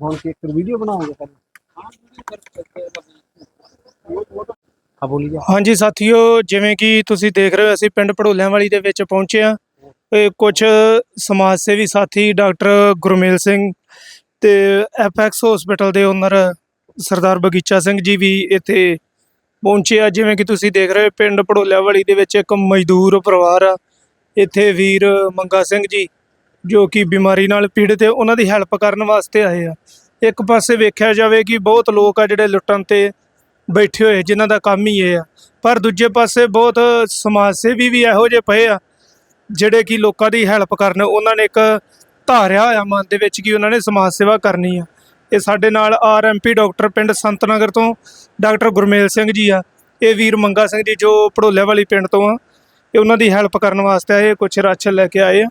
ਹੁਣ ਕੀ ਇੱਕ ਵੀਡੀਓ ਬਣਾਓਗੇ ਫਿਰ? ਹਾਂ ਬੋਲੀ ਜਾ। ਹਾਂਜੀ ਸਾਥੀਓ, ਜਿਵੇਂ ਕਿ ਤੁਸੀਂ ਦੇਖ ਰਹੇ ਹੋ, ਅਸੀਂ ਪਿੰਡ ਪੜੋਲਿਆਂ ਵਾਲੀ ਦੇ ਵਿੱਚ ਪਹੁੰਚੇ ਆ ਇਹ ਕੁਝ ਸਮਾਜ ਸੇਵੀ ਸਾਥੀ ਡਾਕਟਰ ਗੁਰਮੇਲ ਸਿੰਘ ਤੇ ਐਫਐਕਸ ਹਸਪੀਟਲ ਦੇ ਓਨਰ ਸਰਦਾਰ ਬਗੀਚਾ ਸਿੰਘ ਜੀ ਵੀ ਇੱਥੇ ਪਹੁੰਚੇ ਆ। ਜਿਵੇਂ ਕਿ ਤੁਸੀਂ ਦੇਖ ਰਹੇ ਹੋ, ਪਿੰਡ ਪੜੋਲਿਆਂ ਵਾਲੀ ਦੇ ਵਿੱਚ ਇੱਕ ਮਜ਼ਦੂਰ ਪਰਿਵਾਰ ਆ। ਇੱਥੇ ਵੀਰ ਮੰਗਾ ਸਿੰਘ ਜੀ ਜੋ ਕਿ ਬਿਮਾਰੀ ਨਾਲ ਪੀੜਤ ਹੈ, ਉਹਨਾਂ ਦੀ ਹੈਲਪ ਕਰਨ ਵਾਸਤੇ ਆਏ ਆ। ਇੱਕ ਪਾਸੇ ਵੇਖਿਆ ਜਾਵੇ ਕਿ ਬਹੁਤ ਲੋਕ ਆ ਜਿਹੜੇ ਲੁੱਟਣ ਤੇ ਬੈਠੇ ਹੋਏ, ਜਿਨ੍ਹਾਂ ਦਾ ਕੰਮ ਹੀ ਇਹ ਆ। ਪਰ ਦੂਜੇ ਪਾਸੇ ਬਹੁਤ ਸਮਾਜ ਸੇਵੀ ਵੀ ਇਹੋ ਜਿਹੇ ਪਏ ਆ, ਜਿਹੜੇ ਕਿ ਲੋਕਾਂ ਦੀ ਹੈਲਪ ਕਰਨ। ਉਹਨਾਂ ਨੇ ਇੱਕ ਧਾਰਿਆ ਹੋਇਆ ਮਨ ਦੇ ਵਿੱਚ ਕਿ ਉਹਨਾਂ ਨੇ ਸਮਾਜ ਸੇਵਾ ਕਰਨੀ ਆ। ਇਹ ਸਾਡੇ ਨਾਲ ਆਰਐਮਪੀ ਡਾਕਟਰ ਪਿੰਡ ਸੰਤਨਗਰ ਤੋਂ ਡਾਕਟਰ ਗੁਰਮੇਲ ਸਿੰਘ ਜੀ ਆ। ਇਹ ਵੀਰ ਮੰਗਾ ਸਿੰਘ ਜੀ ਜੋ ਪੜੋਲੇ ਵਾਲੀ ਪਿੰਡ ਤੋਂ ਆ। ਇਹ ਉਹਨਾਂ ਦੀ ਹੈਲਪ ਕਰਨ ਵਾਸਤੇ ਆਏ ਕੁਝ ਰਾਸ਼ਨ ਲੈ ਕੇ ਆਏ ਆ।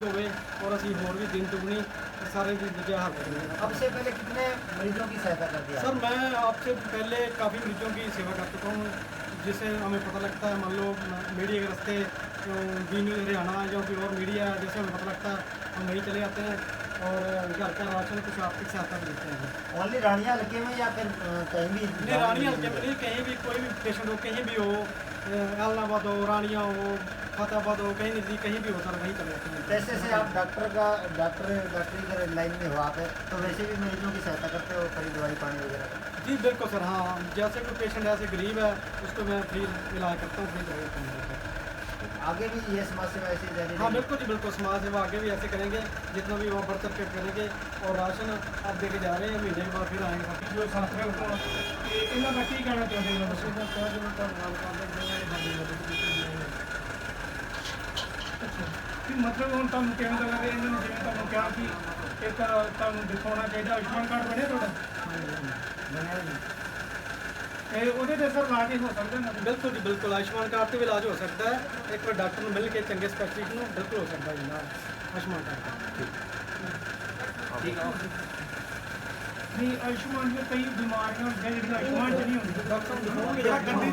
ਹੋਵੇ ਔਰ ਅਸੀਂ ਹੋਰ ਵੀ ਦਿਨ ਦੁਗਣੀ सारे की वजह हल करेंगे अब से पहले कितने मरीजों की सहायता कर दिया सर मैं आपसे पहले काफ़ी मरीजों की सेवा कर चुका हूँ जिससे हमें पता लगता है मान लो मीडिया के रास्ते बी न्यूज़ हरियाणा या कोई और मीडिया है जैसे हमें पता लगता है हम वहीं चले जाते हैं और घर का राशन कुछ आर्थिक सहायता भी देते हैं ओनली रानिया हल्के में या फिर अ, कहीं भी नहीं रानी हल्के में नहीं कहीं भी कोई भी पेशेंट हो कहीं भी हो एलनाबाद हो रानिया हो फतेहाबाद हो कहीं नहीं कहीं भी हो सर वहीं चले जाते हैं जैसे से आप डॉक्टर का डॉक्टर डॉक्टरी का लाइन में हो आप है तो वैसे भी मरीजों की सहायता करते हो खरीद दवाई पानी वगैरह का जी बिल्कुल सर हाँ जैसे कोई पेशेंट ऐसे गरीब है उसको मैं फ्री इलाज करता हूँ फ्री दवाई करता हूँ आगे भी ये समाज सेवा ऐसी जारी हाँ रहेगी? बिल्कुल जी बिल्कुल समाज सेवा आगे भी ऐसे करेंगे जितना भी वहाँ बढ़ चढ़ के करेंगे और राशन आप दे के जा रहे हैं महीने के बाद फिर आएंगे ਜੋ ਸਾਥੀਆਂ ਕੋਲ ਇਹਨਾਂ ਦਾ ਕੀ ਕਹਿਣਾ ਚਾਹੁੰਦੇ ਹੋ ਅਸੀਂ ਤਾਂ ਕਹਿ ਦਿੰਦੇ ਤਾਂ ਨਾਲ ਕਰਦੇ ਨੇ ਸਾਡੀ ਮਦਦ ਕੀਤੀ ਜਾਏ ਕਿ ਮਤਲਬ ਹੁਣ ਤੁਹਾਨੂੰ ਕਿਵੇਂ ਦਾ ਲੱਗ ਰਿਹਾ ਇਹਨਾਂ ਨੇ ਜਿਵੇਂ ਤੁਹਾਨੂੰ ਕਿਹਾ ਕਿ ਇੱਕ ਤੁਹਾਨੂੰ ਦਿਖਾਉਣਾ ਚਾਹੀਦਾ ਆਯੁਸ਼ਮਾਨ ਕਾਰਡ ਬਣਿਆ ਤੁਹਾਡਾ ਇਹ ਉਹਦੇ ਤੇ ਸਰ ਲਾ ਕੇ ਹੋ ਸਕਦਾ ਨਾ ਬਿਲਕੁਲ ਜੀ ਬਿਲਕੁਲ। ਆਯੁਸ਼ਮਾਨ ਕਾਰਡ ਤੇ ਵੀ ਇਲਾਜ ਹੋ ਸਕਦਾ ਹੈ। ਇੱਕ ਵਾਰ ਡਾਕਟਰ ਨੂੰ ਮਿਲ ਕੇ ਚੰਗੇ ਸਪੈਸ਼ਲਿਸਟ ਨੂੰ ਬਿਲਕੁਲ ਹੋ ਸਕਦਾ ਜੀ ਨਾਲ ਆਯੁਸ਼ਮਾਨ ਕਾਰਡ ਨਹੀਂ ਆਯੁਸ਼ਮਾਨ ਦੀਆਂ ਕਈ ਬਿਮਾਰੀਆਂ ਹੁੰਦੀਆਂ ਜਿਹੜੀਆਂ ਆਯੁਸ਼ਮਾਨ ਚ ਨਹੀਂ ਹੁੰਦੀਆਂ। ਡਾਕਟਰ ਨੂੰ